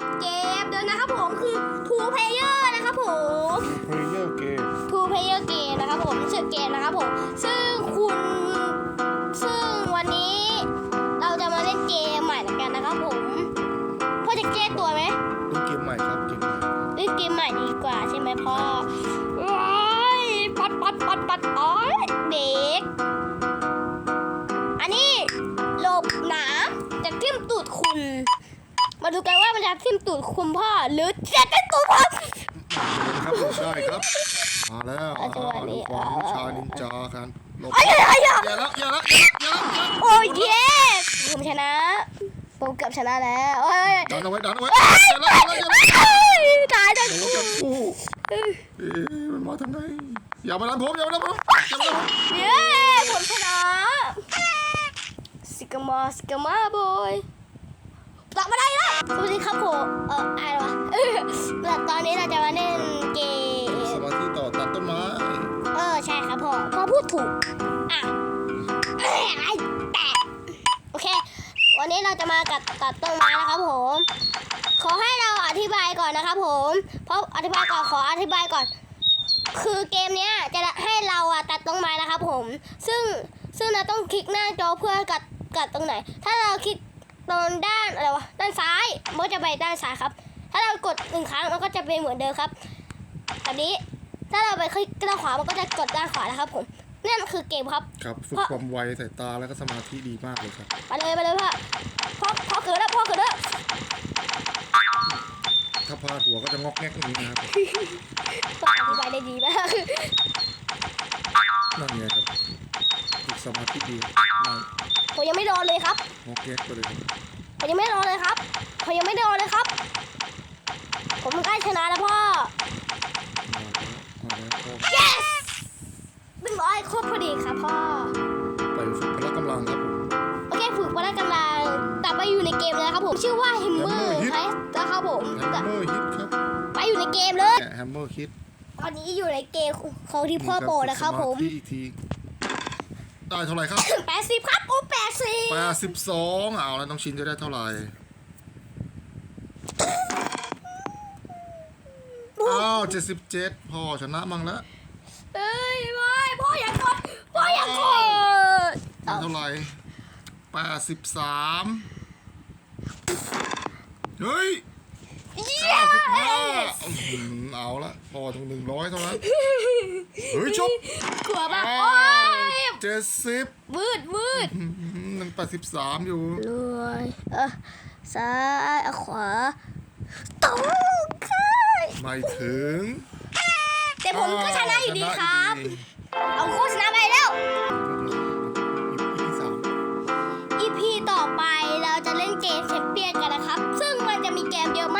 กับเกมเดินนะครับผมคือ two player นะครับผมเพลเยอร์เกม two player game นะครับผมชื่อเกมนะครับผมซึ่งคุณซึ่งวันนี้เราจะมาเล่นเกมใหม่กันนะครับผมพ่อจะแก้ตัวไหมเล่นเกมใหม่ครับ เกมใหม่เล่นเกมใหม่ดีกว่าใช่ไหมพ่อโอ้ยปัดปัดปัดปัดอ้ยเด็กอันนี้หลบหนาจะทิ่มตูดคุณ มาดูกันว่ามันจะทิ่มตูดคุณพ่อหรือจะทิ่มตูดพ่อครับผมได้ครับ มาแล้วอะจังหวะนี้ดูความวิชานินจากันหลบไอ้ยไอ้ยอย่าแล้วอย่าแล้วอย่าแล้วอย่าแล้วโอ้ยเย้ผมชนะผมเกือบชนะแล้วโอ้ยดันเอาไว้ดันเอาไว้อย่าแล้วอย่าแล้วอย่าแล้วตายจังโอ้จับกูเอ๊ะมันมาทางไหนอย่ามาดันผมอย่ามาดันผมอย่ามาดันผมเย้ผมชนะสิกามาสิกามาบอย สวัสดีครับผมเอออะไรวะเออแต่ตอนนี้เราจะมาเล่นเกมสมาธิต่อตัดต้นไม้ เออใช่ครับพ่อพ่อพูดถูก อะเอ้ยไอ้แตะโอเค วันนี้เราจะมากัดตัดต้นไม้นะครับผม ขอให้เราอธิบายก่อนนะครับผม เพราะอธิบายก่อนขออธิบายก่อน คือเกมเนี้ยจะให้เราอะตัดต้นไม้นะครับผม ซึ่งซึ่งเราต้องคลิกหน้าจอเพื่อกัดกัดตรงไหน ถ้าเราคลิก ตรงด้านอะไรวะด้านซ้ายมันก็จะไปด้านซ้ายครับ ถ้าเรากดหนึ่งครั้งมันก็จะเป็นเหมือนเดิมครับแบบนี้ถ้าเราไปคลิกด้านขวามันก็จะกดด้านขวานะครับผมนั่นคือเกมครับครับฝึกความไวสายตาแล้วก็สมาธิดีมากเลยครับไปเลยไปเลยพ่อพ่อพ่อเกิดแล้วพ่อเกิดแล้วถ้าพลาดหัวก็จะงอกแงกอย่างนี้นะครับพ่ออธิบายได้ดีมากนั่นไงครับฝึกสมาธิดี กแงกไปเลยครับผมยังไม่โดนเลยครับผมยังไม่โดนเลยครับ ผมใกล้ชนะแล้วพ่อ มาแล้วมาแล้ว yes หนึ่งร้อยครบพอดีครับพ่อ ไปฝึกพละกำลังครับผมโอเคฝึกพละกำลังกลับไปอยู่ในเกมเลยนะครับผม ชื่อว่า Hammer Hammer Hit ใช่นะครับผม แฮมเมอร์ฮิตครับไปอยู่ในเกมเลย แฮมเมอร์ฮิตตอนนี้อยู่ในเกมของที่พ่อโปรนะครับผมสาธิอีกทีได้เท่าไหร่ครับ แปดสิบครับ โอ้แปดสิบ แปดสิบสองเอาแล้วน้องชินจะได้เท่าไหร่อ้าวเจ็ดสิบเจ็ดพ่อชนะมั่งแล้วเอ้ยไม่พ่ออย่ากดพ่ออย่ากดได้เท่าไหร่แปดสิบสามเฮ้ยเย้เก้าสิบห้าเอาละพอถึงหนึ่งร้อยเท่านั้น เฮ้ยชกกลัวปะโอ้ยเจ็ดสิบวืดวืดหนึ่งแปดสิบสามอยู่รวยเออซ้ายเอาขวาตรงข้ายไม่ถึง แต่ผมก็ชนะอยู่ดีครับชนะอยู่ดีเอาโฆษณาไปแล้ว อีพีสาม EP ต่อไปเราจะเล่นเกมแชมเปี้ยนกันนะครับ ซึ่งมันจะมีเกมเยอะมาก